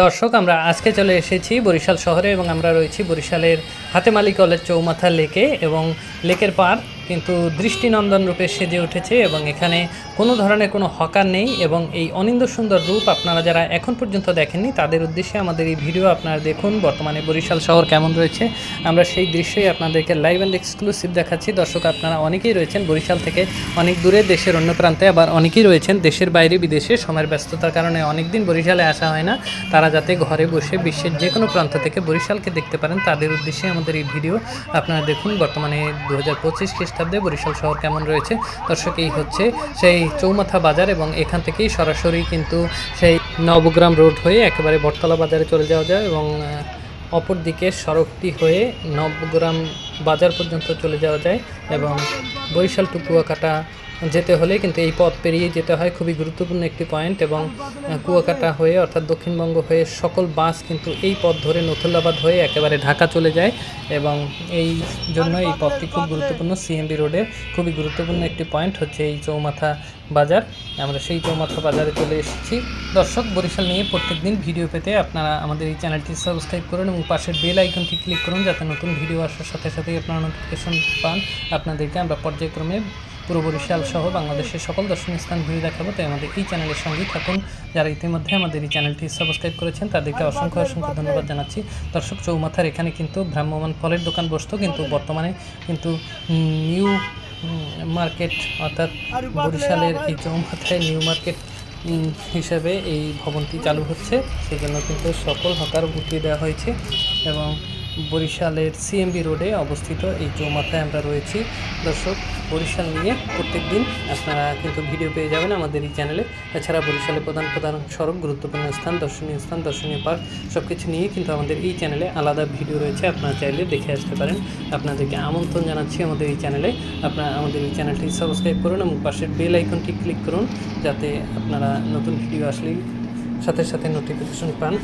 দর্শক, আমরা আজকে চলে এসেছি বরিশাল শহরে এবং আমরা রয়েছি বরিশালের হাতেমালি কলেজ চৌমাথা লেকে এবং লেকের পার কিন্তু দৃষ্টিনন্দন রূপে সেজে উঠেছে এবং এখানে কোনো ধরনের কোনো হকার নেই এবং এই অনিন্দ সুন্দর রূপ আপনারা যারা এখন পর্যন্ত দেখেননি, তাদের উদ্দেশ্যে আমাদের এই ভিডিও আপনারা দেখুন। বর্তমানে বরিশাল শহর কেমন রয়েছে? আমরা সেই দৃশ্যই আপনাদেরকে লাইভ অ্যান্ড এক্সক্লুসিভ দেখাচ্ছি। দর্শক, আপনারা অনেকেই রয়েছেন বরিশাল থেকে অনেক দূরে, দেশের অন্য প্রান্তে আবার অনেকেই রয়েছেন দেশের বাইরে বিদেশে। সময়ের ব্যস্ততার কারণে অনেক দিন বরিশালে আসা হয় না। তারা যাতে ঘরে বসে বিশ্বের যে কোনো প্রান্ত থেকে বরিশালকে দেখতে পারেন, তাদের উদ্দেশ্যে আমাদের এই ভিডিও আপনারা দেখুন। বর্তমানে দু হাজার পঁচিশ বরিশাল শহর কেমন রয়েছে? দর্শক, এই হচ্ছে সেই চৌমাথা বাজার এবং এখান থেকেই সরাসরি কিন্তু সেই নবগ্রাম রোড হয়ে একেবারে বটতলা বাজারে চলে যাওয়া যায় এবং অপরদিকে অপর দিকে সড়কটি হয়ে নবগ্রাম বাজার পর্যন্ত চলে যাওয়া যায় এবং বরিশাল টু কুয়াকাটা যেতে হলে কিন্তু এই পথ পেরিয়ে যেতে হয়। খুবই গুরুত্বপূর্ণ একটি পয়েন্ট এবং কুয়াকাটা হয়ে অর্থাৎ দক্ষিণবঙ্গ হয়ে সকল বাস কিন্তু এই পথ ধরে নথুল্লাবাদ হয়ে একেবারে ঢাকা চলে যায় এবং এই জন্য এই পথটি খুব গুরুত্বপূর্ণ। সিএমবি রোডের খুবই গুরুত্বপূর্ণ একটি পয়েন্ট হচ্ছে এই চৌমাথা বাজার। আমরা সেই চৌমাথা বাজারে চলে এসেছি। দর্শক, বরিশাল নিয়ে প্রত্যেকদিন ভিডিও পেতে আপনারা আমাদের এই চ্যানেলটি সাবস্ক্রাইব করুন এবং পাশের বেল আইকনটি ক্লিক করুন যাতে নতুন ভিডিও আসার সাথে সাথেই আপনারা নোটিফিকেশন পান। আপনাদেরকে আমরা পর্যায়ক্রমে পুরো বরিশাল সহ বাংলাদেশের সকল দর্শনীয় স্থান ঘুরে দেখাবো, তাই আমাদের এই চ্যানেলের সঙ্গেই থাকুন। যারা ইতিমধ্যে আমাদের এই চ্যানেলটি সাবস্ক্রাইব করেছেন, তাদেরকে অসংখ্য অসংখ্য ধন্যবাদ জানাচ্ছি। দর্শক চৌমাথার এখানে কিন্তু ভ্রাম্যমান ফলের দোকান বসতো, কিন্তু বর্তমানে কিন্তু নিউ মার্কেট, অর্থাৎ বরিশালের এই চৌমাথায় নিউ মার্কেট হিসেবে এই ভবনটি চালু হচ্ছে। সেই জন্য কিন্তু সকল হকার গুটিয়ে দেওয়া হয়েছে এবং বরিশালের সিএমবি রোডে অবস্থিত এই চৌমাথায় আমরা রয়েছি। দর্শক, বরিশাল নিয়ে প্রত্যেক দিন আপনারা কিন্তু ভিডিও পেয়ে যাবেন আমাদের এই চ্যানেলে। এছাড়া বরিশালের প্রধান প্রধান সড়ক, গুরুত্বপূর্ণ স্থান, দর্শনীয় স্থান, দর্শনীয় পার্ক সব কিছু নিয়ে কিন্তু আমাদের এই চ্যানেলে আলাদা ভিডিও রয়েছে। আপনারা চাইলে দেখে আসতে পারেন। আপনাদেরকে আমন্ত্রণ জানাচ্ছি আমাদের এই চ্যানেলে। আপনারা আমাদের এই চ্যানেলটি সাবস্ক্রাইব করুন এবং পাশের বেল আইকনটি ক্লিক করুন, যাতে আপনারা নতুন ভিডিও আসলেই সাথে সাথে নোটিফিকেশন পান।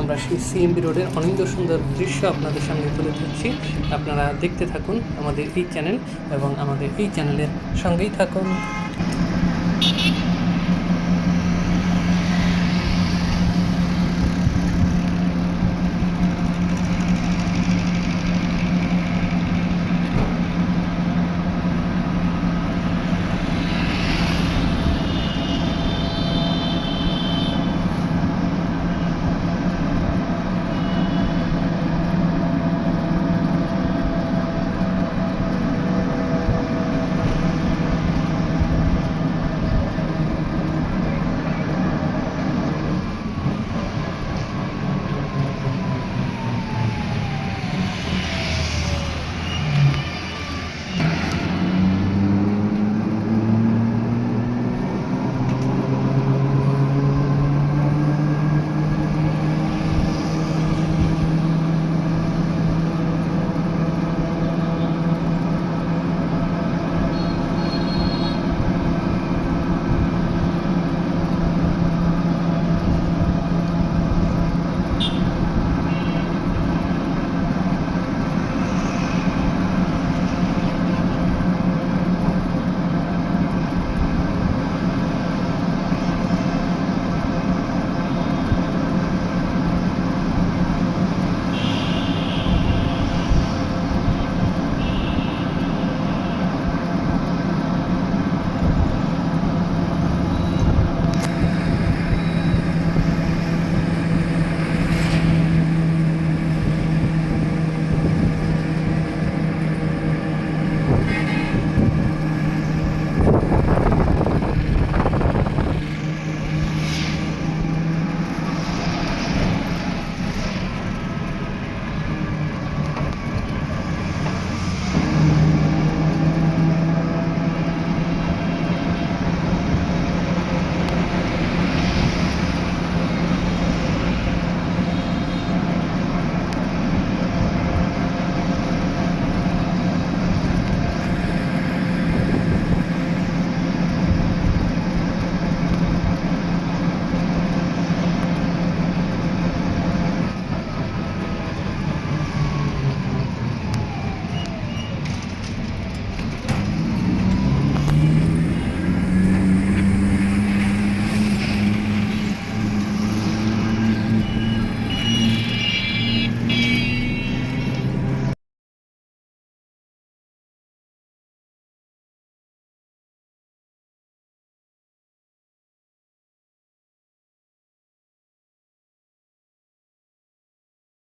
আমরা সেই সিএমবি রোডের অনিন্দ সুন্দর দৃশ্য আপনাদের সামনে তুলে ধরছি। আপনারা দেখতে থাকুন আমাদের এই চ্যানেল এবং আমাদের এই চ্যানেলের সঙ্গেই থাকুন।